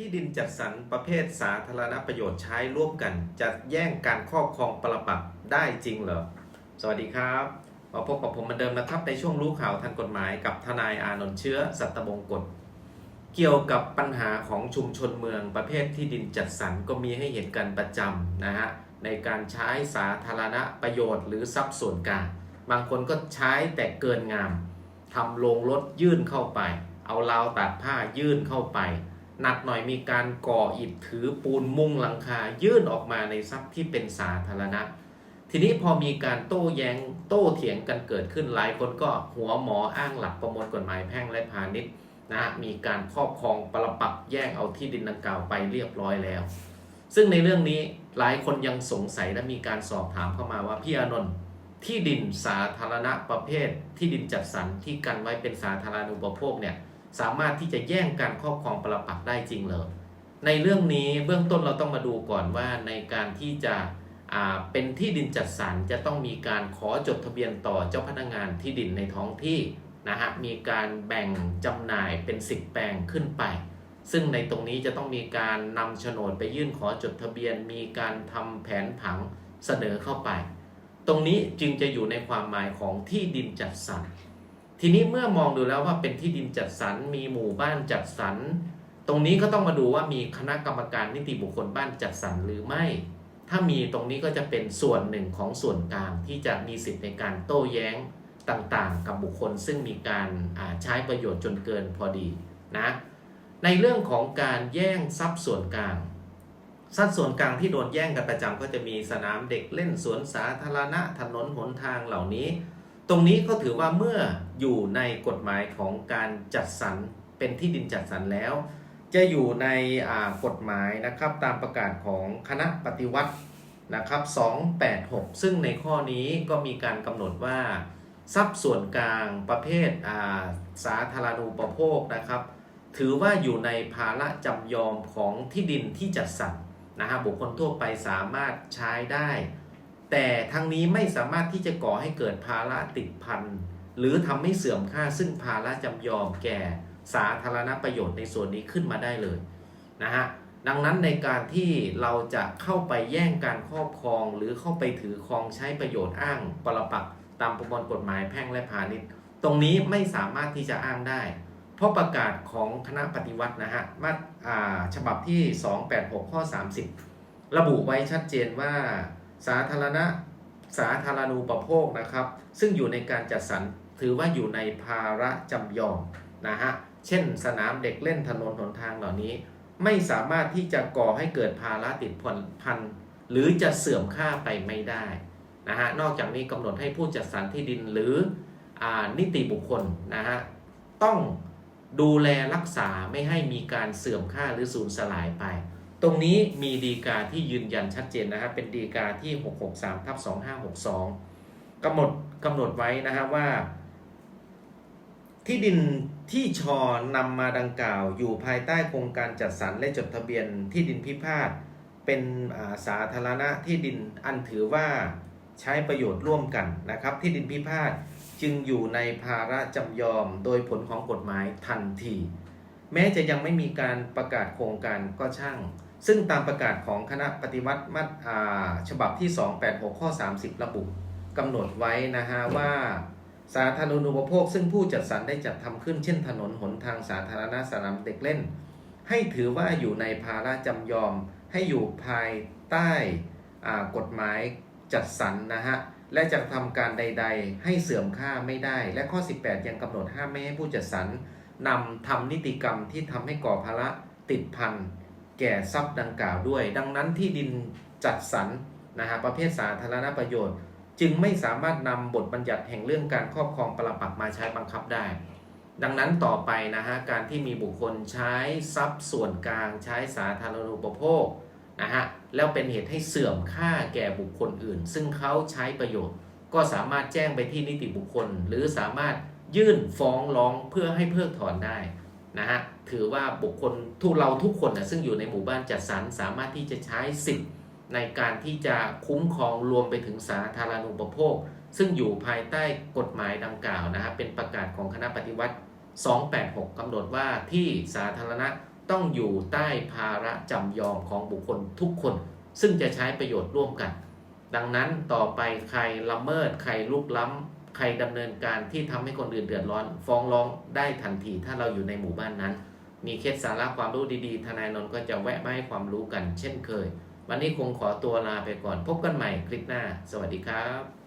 ที่ดินจัดสรรประเภทสาธารณประโยชน์ใช้ร่วมกันจะแย่งการครอบครองปรปักษ์ได้จริงเหรอ สวัสดีครับ มาพบกับผมเหมือนเดิมนะครับ ในช่วงรู้ข่าวทันกฎหมายกับทนายอานนท์เชื้อสัตบงกฎ เกี่ยวกับปัญหาของชุมชนเมืองประเภทที่ดินจัดสรรก็มีให้เห็นกันประจำนะฮะในการใช้สาธารณประโยชน์หรือทรัพย์ส่วนกลางบางคนก็ใช้แต่เกินงามทำโรงรถยื่นเข้าไป เอาราวตัดผ้ายื่นเข้าไป หนักหน่อยมีการก่ออิฐถือปูนมุงหลังคายื่นออกมาในทรัพย์ที่เป็นสาธารณะ ทีนี้พอมีการโต้แย้งโต้เถียงกันเกิดขึ้นหลายคนก็หัวหมออ้างหลักประมวลกฎหมายแพ่งและพาณิชย์นะฮะมีการครอบครองปรปักแย่งเอาที่ดินดังกล่าวไปเรียบร้อยแล้ว ซึ่งในเรื่องนี้หลายคนยังสงสัยและมีการสอบถามเข้ามาว่าพี่อานนท์ที่ดินสาธารณะประเภท ที่ดินจัดสรรที่กันไว้เป็นสาธารณูปโภคเนี่ย สามารถที่จะแย่งการครอบครองปรปักษ์ได้จริงเหรอในเรื่องนี้เบื้องต้นเราต้องมาดูก่อนว่าในการที่จะเป็นที่ดินจัดสรรจะต้องมีการขอจดทะเบียนต่อเจ้าพนักงานที่ดินในท้องที่นะฮะมีการแบ่งจำหน่ายเป็น10แปลงขึ้นไป ซึ่งในตรงนี้จะต้องมีการนำโฉนดไปยื่นขอจดทะเบียน มีการทำแผนผังเสนอเข้าไป ตรงนี้จึงจะอยู่ในความหมายของที่ดินจัดสรร ทีนี้เมื่อมองดูแล้วว่าเป็นที่ดินจัดสรรมีหมู่บ้านจัดสรรตรงนี้ก็ต้องมาดูว่ามีคณะกรรมการนิติบุคคลบ้านจัดสรรหรือไม่ ถ้ามีตรงนี้ก็จะเป็นส่วนหนึ่งของส่วนกลางที่จะมีสิทธิ์ในการโต้แย้งต่างๆ กับบุคคลซึ่งมีการใช้ประโยชน์จนเกินพอดีนะในเรื่องของการแย่งทรัพย์ส่วนกลางทรัพย์ส่วนกลางที่โดนแย่งกันประจำก็จะมีสนามเด็กเล่นสวนสาธารณะถนนหนทางเหล่านี้ ตรงนี้ก็ถือว่าเมื่ออยู่ในกฎหมายของการจัดสรรเป็นที่ดินจัดสรรแล้ว จะอยู่ในกฎหมายนะครับตามประกาศของคณะปฏิวัตินะครับ 286 ซึ่งในข้อนี้ก็มีการกำหนดว่า ทรัพย์ส่วนกลางประเภทาสาธารณูปโภคนะครับ ถือว่าอยู่ในภาระจำยอมของที่ดินที่จัดสรรนะฮะบุคคลทั่วไปสามารถใช้ได้ แต่ทั้งนี้ไม่สามารถที่จะก่อให้เกิดภาระติดพันหรือทำให้เสื่อมค่าซึ่งภาระจำยอมแก่สาธารณประโยชน์ในส่วนนี้ขึ้นมาได้เลยนะฮะดังนั้นในการที่เราจะเข้าไปแย่งการครอบครอง หรือเข้าไปถือครองใช้ประโยชน์อ้างปรปักตามประมวลกฎหมายแพ่งและพาณิชย์ ตรงนี้ไม่สามารถที่จะอ้างได้ เพราะประกาศของคณะปฏิวัตินะฮะมาตราฉบับที่ 286 ข้อ 30 ระบุไว้ชัดเจนว่า สาธารณะสาธารณูปโภคนะครับ ซึ่งอยู่ในการจัดสรรถือว่าอยู่ในภาระจำยอมนะฮะเช่น สนามเด็กเล่นถนนหนทางเหล่านี้ ไม่สามารถที่จะก่อให้เกิดภาระติดผ่อนพันหรือจะเสื่อมค่าไปไม่ได้นะฮะนอกจากนี้กำหนดให้ผู้จัดสรรที่ดินหรืออนิติบุคคลนะฮะต้องดูแลรักษาไม่ให้มีการเสื่อมค่าหรือสูญสลายไป ตรงนี้มีดีกาที่ยืนยันชัดเจนนะครับเป็นดีกาที่ 663ทับ2562กำหนดกำหนดไว้นะฮะว่า ที่ดินที่ชอนำมาดังกล่าว อยู่ภายใต้โครงการจัดสรรและจดทะเบียนที่ดินพิพาทเป็นาสาธารณะที่ดินอันถือว่าใช้ประโยชน์ร่วมกันนะครับ ที่ดินพิพาทจึงอยู่ในภาระจำยอมโดยผลของกฎหมายทันที แม้จะยังไม่มีการประกาศโครงการก็ช่าง ซึ่งตามประกาศของคณะปฏิวัติมาตราฉบับที่ 286 ข้อ 30 ระบุกำหนดไว้นะฮะว่า สาธารณูปโภค ซึ่งผู้จัดสรรได้จัดทำขึ้นเช่นถนนหนทางสาธารณะสนามเด็กเล่น ให้ถือว่าอยู่ในภาระจำยอม ให้อยู่ภายใต้อ่ากฎหมายจัดสรรนะฮะและจะทำการใด ๆ ให้เสื่อมค่าไม่ได้ และข้อ 18 ยังกำหนดห้ามไม่ให้ผู้จัดสรรนำทำนิติกรรมที่ทำให้ก่อภาระติดพัน แก่ทรัพย์ดังกล่าวด้วย ดังนั้นที่ดินจัดสรรนะฮะประเภทสาธารณประโยชน์ จึงไม่สามารถนำบทบัญญัติแห่งเรื่องการครอบครองปรปักมาใช้บังคับได้ ดังนั้นต่อไปนะฮะการที่มีบุคคลใช้ทรัพย์ส่วนกลางใช้สาธารณูปโภคนะฮะแล้วเป็นเหตุให้เสื่อมค่าแก่บุคคลอื่น ซึ่งเขาใช้ประโยชน์ ก็สามารถแจ้งไปที่นิติบุคคล หรือสามารถยื่นฟ้องร้องเพื่อให้เพิกถอนได้ นะฮะถือว่าบุคคลทุกเราทุกคนนะซึ่งอยู่ในหมู่บ้านจัดสรรสามารถที่จะใช้สิทธิ์ในการที่จะคุ้มครองรวมไปถึงสาธารณูปโภค ซึ่งอยู่ภายใต้กฎหมายดังกล่าวนะครับเป็นประกาศของคณะปฏิวัติ 286 กำหนดว่าที่สาธารณะต้องอยู่ใต้ภาระจำยอมของบุคคลทุกคน ซึ่งจะใช้ประโยชน์ร่วมกัน ดังนั้นต่อไปใครละเมิดใครลุกล้ำ ใครดำเนินการที่ทำให้คนอื่นเดือดร้อน ฟ้องร้องได้ทันที ถ้าเราอยู่ในหมู่บ้านนั้น มีเคสสาระความรู้ดีๆ ทนายนนท์ก็จะแวะมาให้ความรู้กัน เช่นเคย วันนี้คงขอตัวลาไปก่อน พบกันใหม่คลิปหน้า สวัสดีครับ